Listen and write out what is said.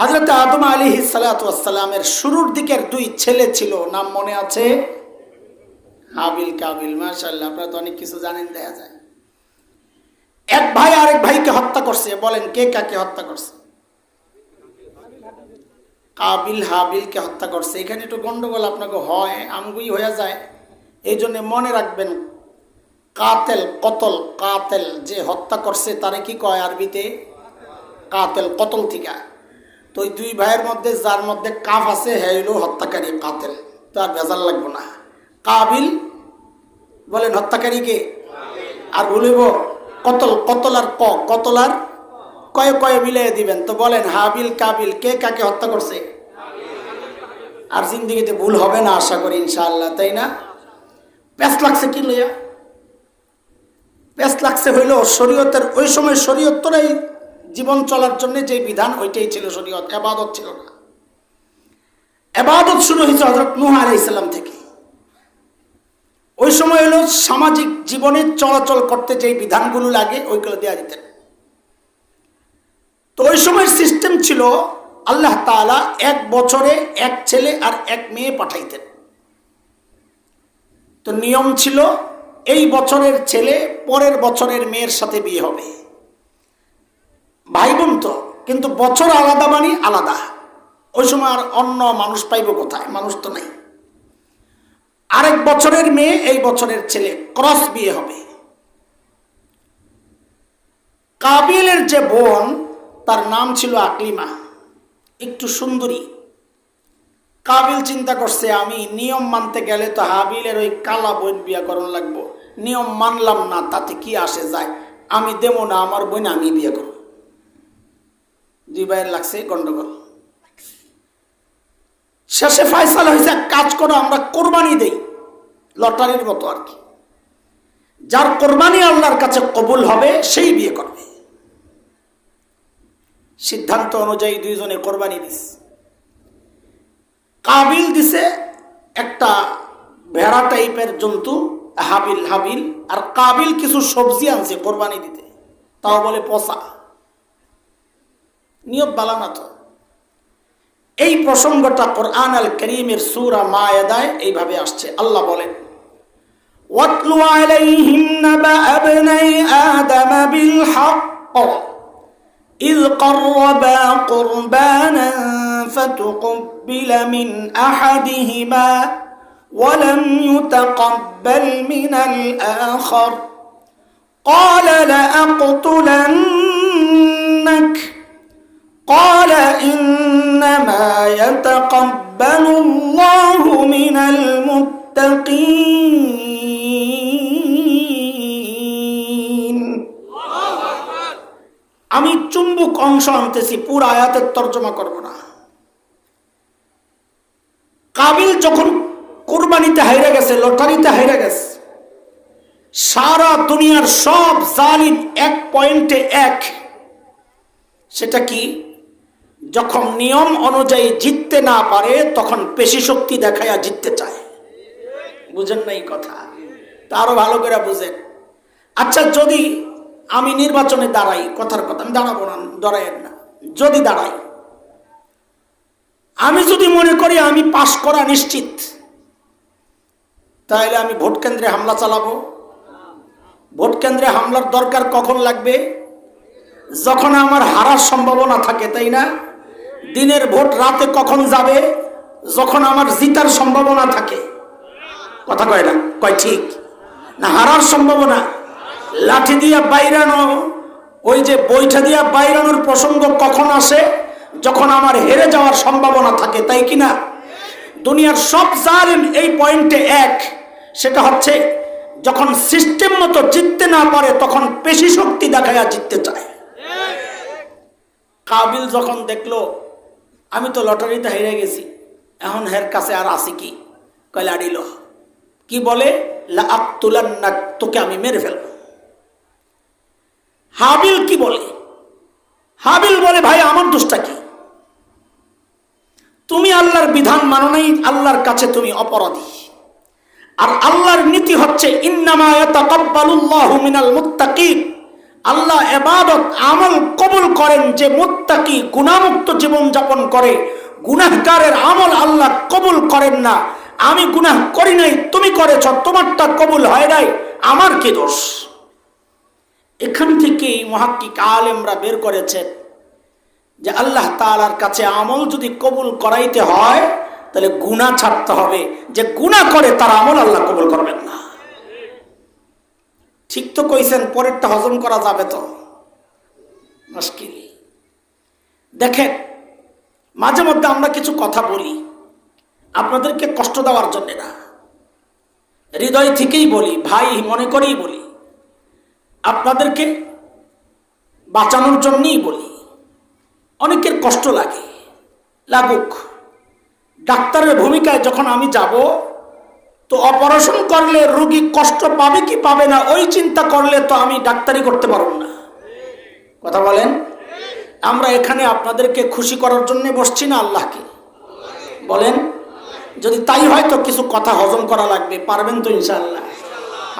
হজরত আদম আলী সালাতামের শুরুর দিকের দুই ছেলে ছিল, নাম মনে আছে? হাবিল কাবিল মাশাল্লাহ আপনারা তো অনেক কিছু জানেন, দেখা যায়। এক ভাই আরেক ভাইকে হত্যা করছে, বলেন কে কাকে হত্যা করছে? কাবিল হাবিলকে হত্যা করছে। এখানে একটু গন্ডগোল আপনাকে হয়, আমগুই হয়ে যায়। এই জন্য মনে রাখবেন, কাতেল, কতল, কাতেল যে হত্যা করছে, তারে কি কয় আরবিতে? কাতেল, কতল থিকা। তো ওই দুই ভাইয়ের মধ্যে, যার মধ্যে কাফ আছে হ্যাঁ হইল হত্যাকারী কাতেল। আর বেজার লাগবো না। কাবিল, বলেন হত্যাকারীকে আর বলিব, কতল কতল আর ক? কতল আর কয়ে কয়ে মিলিয়ে দিবেন। তো বলেন, হাবিল, কাবিল, কে কাকে হত্যা করছে? আর জিন্দিগিতে ভুল হবে না, আশা করি, ইনশাআল্লাহ, তাই না? প্যাস লাগছে কি লইয়া? প্যাস লাগছে হইল শরীয়তের, ওই সময় শরীয়তরাই জীবন চলার জন্য যে বিধান, ওইটাই ছিল শরীয়ত, এবাদত ছিল না। এবাদত শুরু হয়েছে হজরত নুহ আলাই ইসলাম থেকে। ওই সময় হলো সামাজিক জীবনে চলাচল করতে যে বিধানগুলো লাগে, ওইগুলো দেওয়া দিতেন তো ওই সময়ের সিস্টেম ছিল, আল্লাহ তাআলা এক বছরে এক ছেলে আর এক মেয়ে পাঠাইতেন। তো নিয়ম ছিল, এই বছরের ছেলে পরের বছরের মেয়ের সাথে বিয়ে হবে। ভাই বোন তো, কিন্তু বছর আলাদা মানে আলাদা। ওই সময় আর অন্য মানুষ পাইব কোথায়? মানুষ তো নাই। আরেক বছরের মেয়ে, এই বছরের ছেলে, ক্রস বিয়ে হবে। কাবিলের যে বোন, তার নাম ছিল আকলিমা। একটু সুন্দরী। কাবিল চিন্তা করছে, আমি নিয়ম মানতে গেলে তো হাবিলের ওই কালা বোন বিয়া করণ লাগবো। নিয়ম মানলাম না, তাতে কি আসে যায়? আমি দেবো না, আমার বোন আমি বিয়ে করব। দুই ভাইয়ের লাগছে গন্ডগোল। শেষে ফাইসালা হয়েছে কাজ করো, আমরা কোরবানি দেই, লটারির মতো আর কি। যার কোরবানি আল্লাহর কাছে কবুল হবে, সেই বিয়ে করবে। সিদ্ধান্ত অনুযায়ী দুইজনে কোরবানি দিস কাবিল দিছে একটা ভেড়া টাইপের জন্তু, হাবিল হাবিল, আর কাবিল কিছু সবজি আনছে কোরবানি দিতে। তাও বলে পচা। নিয়ত বালানা তো এই প্রসঙ্গটা কোরআন আল করিমের সুরা মায়াদায় এইভাবে আসছে আল্লাহ বলেন واتل عليهم نبأ ابني آدم بالحق إذ قربا قربانا فتقبل من أحدهما ولم يتقبل من الآخر قال لأقتلنك قال إنما يتقبل الله من المتقين আমি চুম্বুক অংশ আনতেছি পুরো আয়াতের তর্জমা করব না কাবিল যখন কোরবানিতে হাইরে গেছে লটারিতে হাইরে গেছে সারা দুনিয়ার সব জালিম এক পয়েন্টে এক সেটা কি যখন নিয়ম অনুযায়ী জিততে না পারে, তখন পেশি শক্তি দেখাইয়া জিততে চায়। বুঝেন না এই কথা? তা আরও ভালো করে বুঝেন। আচ্ছা যদি আমি নির্বাচনে দাঁড়াই, কথার কথা, আমি দাঁড়াবো না দাঁড়াইয়েন না। যদি দাঁড়াই, আমি যদি মনে করি আমি পাশ করা নিশ্চিত, তাহলে আমি ভোট কেন্দ্রে হামলা চালাবো। ভোট কেন্দ্রে হামলার দরকার কখন লাগবে? যখন আমার হারার সম্ভাবনা থাকে, তাই না? দিনের ভোট রাতে কখন যাবে? যখন আমার জিতার সম্ভাবনা থাকে। কথা কয় না? কয় ঠিক? না হারার সম্ভাবনা? লাঠি দিয়া বাইরানো, ওই যে বৈঠা দিয়া বাইরানোর প্রসঙ্গ কখন আসে? যখন আমার হেরে যাওয়ার সম্ভাবনা থাকে, তাই কি না? দুনিয়ার সব জালিম এই পয়েন্টে এক। সেটা হচ্ছে, যখন সিস্টেম মতো জিততে না পারে, তখন পেশি শক্তি দেখাইয়া জিততে চায়। কাবিল যখন দেখল আমি তো লটারিতে হেরে গেছি। এখন হের কাছে আর আসি কি? কয়লা আড়িল কি বলে? না তোকে আমি মেরে ফেলব। হাবিল কি বলে? হাবিল বলে, ভাই, আমার দোষটা কি? তুমি আল্লাহর বিধান মানো নাই, আল্লাহর কাছে তুমি অপরাধী। আর আল্লাহর নীতি হচ্ছে, ইন্নামা ইয়াতাকাব্বালুল্লাহু মিনাল মুত্তাকিন। আল্লাহ এবাদত আমল কবুল করেন যে মুত্তাকি গুণামুক্ত জীবন যাপন করে। গুনাহকারের আমল আল্লাহ কবুল করেন না। আমি গুনাহ করি নাই, তুমি করেছ, তোমারটা কবুল হয় নাই, আমার কি দোষ? এখান থেকেই মহাক্কিক আলেমরা বের করেছেন যে আল্লাহ তাআলার কাছে আমল যদি কবুল করাইতে হয়, তাহলে গুনাহ ছাড়তে হবে। যে গুনাহ করে তার আমল আল্লাহ কবুল করবেন না। ঠিক তো কইছেন, পরেরটা হজম করা যাবে তো। মুশকিল। দেখেন, মাঝে মধ্যে আমরা কিছু কথা বলি, আপনাদেরকে কষ্ট দেওয়ার জন্য না। হৃদয় থেকেই বলি, ভাই মনে করেই বলি, আপনাদেরকে বাঁচানোর জন্যই বলি। অনেকের কষ্ট লাগে, লাগুক। ডাক্তারের ভূমিকায় যখন আমি যাব তো অপারেশন করলে রুগী কষ্ট পাবে কি পাবে না, ওই চিন্তা করলে তো আমি ডাক্তারি করতে পারব না। কথা বলেন? আমরা এখানে আপনাদেরকে খুশি করার জন্য বসছি না আল্লাহকে। বলেন? যদি তাই হয় তো কিছু কথা হজম করা লাগবে, পারবেন তো ইনশাআল্লাহ।